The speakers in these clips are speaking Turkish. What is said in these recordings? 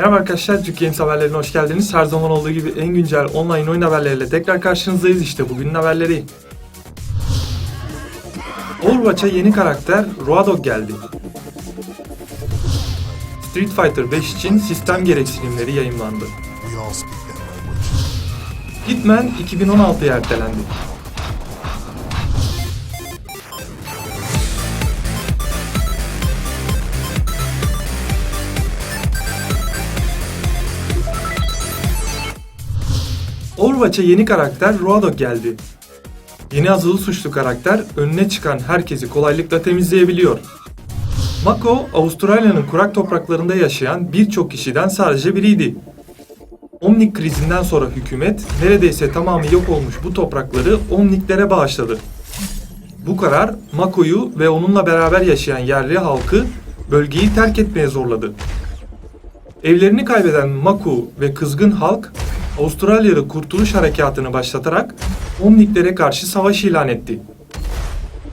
Merhaba arkadaşlar, Türk Games haberlerine hoş geldiniz. Her zaman olduğu gibi en güncel online oyun haberleriyle tekrar karşınızdayız işte bugünün haberleri. Overwatch'a yeni karakter Roadhog geldi. Street Fighter 5 için sistem gereksinimleri yayınlandı. Hitman 2016'ya ertelendi. Overwatch'a yeni karakter Roadhog geldi. Yeni azılı suçlu karakter önüne çıkan herkesi kolaylıkla temizleyebiliyor. Mako, Avustralya'nın kurak topraklarında yaşayan birçok kişiden sadece biriydi. Omnik krizinden sonra hükümet neredeyse tamamı yok olmuş bu toprakları Omniklere bağışladı. Bu karar Mako'yu ve onunla beraber yaşayan yerli halkı bölgeyi terk etmeye zorladı. Evlerini kaybeden Mako ve kızgın halk Avustralya'da Kurtuluş Harekatı'nı başlatarak Omniklere karşı savaş ilan etti.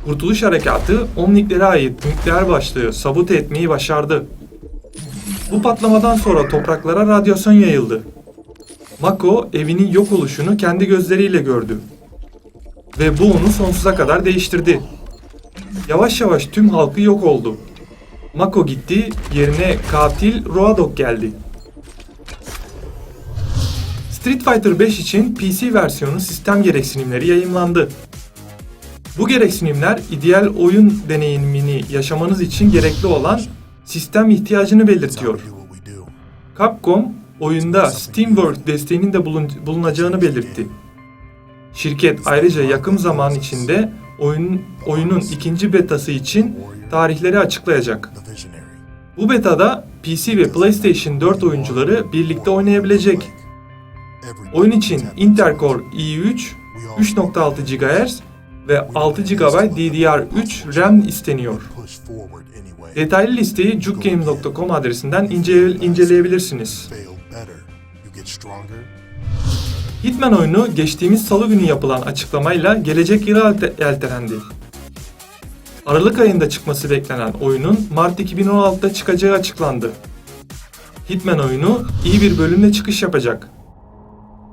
Kurtuluş Harekatı Omniklere ait nükleer başlığı sabote etmeyi başardı. Bu patlamadan sonra topraklara radyasyon yayıldı. Mako evinin yok oluşunu kendi gözleriyle gördü. Ve bu onu sonsuza kadar değiştirdi. Yavaş yavaş tüm halkı yok oldu. Mako gitti, yerine katil Roadhog geldi. Street Fighter 5 için PC versiyonu sistem gereksinimleri yayımlandı. Bu gereksinimler ideal oyun deneyimini yaşamanız için gerekli olan sistem ihtiyacını belirtiyor. Capcom oyunda SteamWorld desteğinin de bulun- bulunacağını belirtti. Şirket ayrıca yakın zaman içinde oyun, oyunun ikinci betası için tarihleri açıklayacak. Bu betada PC ve PlayStation 4 oyuncuları birlikte oynayabilecek. Oyun için we tap Intel Core i3, 3.6 GHz ve 6 GB DDR3 RAM isteniyor. Detaylı listeyi jukegames.com adresinden ince- inceleyebilirsiniz. Hitman oyunu geçtiğimiz salı günü yapılan açıklamayla gelecek yıla ertelendi. Aralık ayında çıkması beklenen oyunun Mart 2016'da çıkacağı açıklandı. Hitman oyunu iyi bir bölümle çıkış yapacak.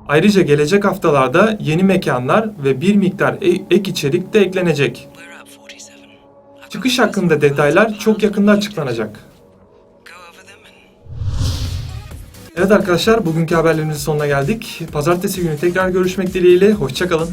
Ayrıca gelecek haftalarda yeni mekanlar ve bir miktar e- ek içerik de eklenecek. We're up 47. I've Çıkış hakkında detaylar çok yakında açıklanacak. Evet arkadaşlar bugünkü haberlerimizin sonuna geldik. Pazartesi günü tekrar görüşmek dileğiyle. Hoşçakalın.